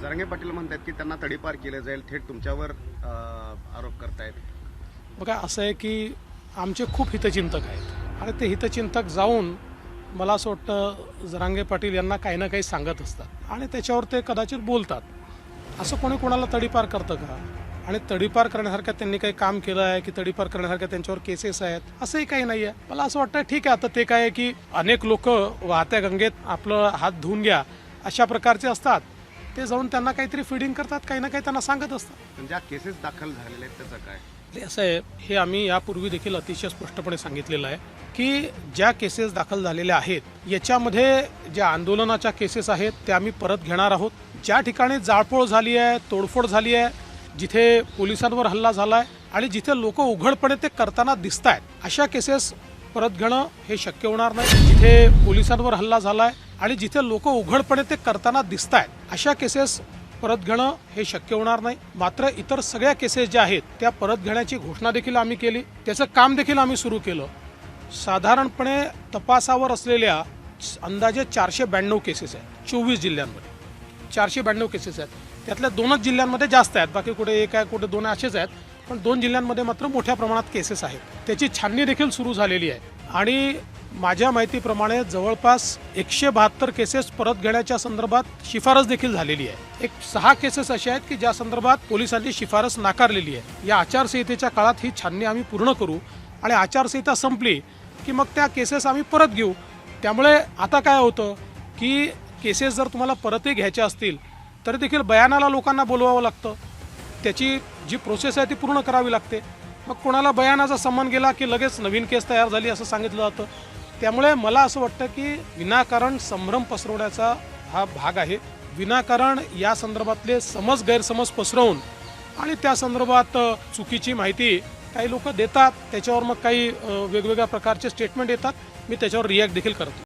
जरांगे पाटील म्हणतात की त्यांना तडीपार केलं जाईल थेट तुमच्यावर आरोप करतायत. बघा असं आहे की आमचे खूप हितचिंतक आहेत. आणि ते हितचिंतक जाऊन मला असं वाटतं जरांगे पाटील यांना काही ना काही सांगत असतात. आणि त्याच्यावर ते कदाचित बोलतात. असं कोणी कोणाला तडीपार करतं का? आणि तडीपार करण्यासारखं त्यांनी काही काम केलं आहे की तडीपार करण्यासारख्या त्यांच्यावर केसेस आहेत? असंही काही नाही आहे मला असं वाटतं ठीक आहे आता ते काय आहे की अनेक लोक वाहत्या गंगेत आपलं हात धुवून घ्या अशा प्रकारचे असतात. ते जाऊन त्यांना काहीतरी फिडिंग करतात काही ना काही त्यांना सांगत असतात. पण ज्या केसेस दाखल झालेल्या आहेत त्याचं काय? हे असं आहे हे आम्ही यापूर्वी देखील अतिशय स्पष्टपणे सांगितलेलं आहे की ज्या केसेस दाखल झालेल्या आहेत याच्यामध्ये ज्या आंदोलनाच्या केसेस आहेत त्या आम्ही परत घेणार आहोत. ज्या ठिकाणी जाळपोळ झाली आहे तोडफोड झाली आहे जिथे पोलिसांवर हल्ला झाला आहे आणि जिथे लोक उघडपणे ते करताना दिसत आहेत अशा केसेस परत घेणं हे शक्य होणार नाही. जिथे पोलिसांवर हल्ला झाला आहे आणि जिथे लोक उघडपणे ते करताना दिसत आहेत अशा केसेस परत घेणं हे शक्य होणार नाही. मात्र इतर सगळ्या केसेस ज्या आहेत त्या परत घेण्याची घोषणा देखील आम्ही केली. त्याचं काम देखील आम्ही सुरू केलं. साधारणपणे तपासावर असलेल्या अंदाजे चारशे ब्याण्णव केसेस आहेत चोवीस जिल्ह्यांमध्ये. चारशे ब्याण्णव केसेस आहेत. त्यातल्या दोनच जिल्ह्यांमध्ये जास्त आहेत. बाकी कुठे एक आहे कुठे दोन असेच आहेत. पण दोन जिल्ह्यांमध्ये मात्र मोठ्या प्रमाणात केसेस आहेत. त्याची छाननी देखील सुरू झालेली आहे. आणि माझ्या माहितीप्रमाणे जवळपास एकशे बहात्तर केसेस परत घेण्याच्या संदर्भात शिफारस देखील झालेली आहे. एक सहा केसेस असे आहेत की ज्या संदर्भात पोलिसांनी शिफारस नाकारलेली आहे. या आचारसंहितेच्या काळात ही छाननी आम्ही पूर्ण करू आणि आचारसंहिता संपली की मग त्या केसेस आम्ही परत घेऊ. त्यामुळे आता काय होतं की केसेस जर तुम्हाला परतही घ्यायच्या असतील तरी देखील बयानाला लोकांना बोलवावं लागतं. त्याची जी प्रोसेस आहे ती पूर्ण करावी लागते. मग कोणाला बयानाचा सन्मान गेला की लगेच नवीन केस तयार झाली असं सांगितलं जातं. त्यामुळे मला असं वाटतं की विनाकारण संभ्रम पसरवण्याचा हा भाग आहे. विनाकारण या संदर्भातले समज गैरसमज पसरवून आणि त्या संदर्भात चुकीची माहिती काही लोक देतात. त्याच्यावर मग काही वेगवेगळ्या प्रकारचे स्टेटमेंट येतात. मी त्याच्यावर रिॲक्ट देखील करतो.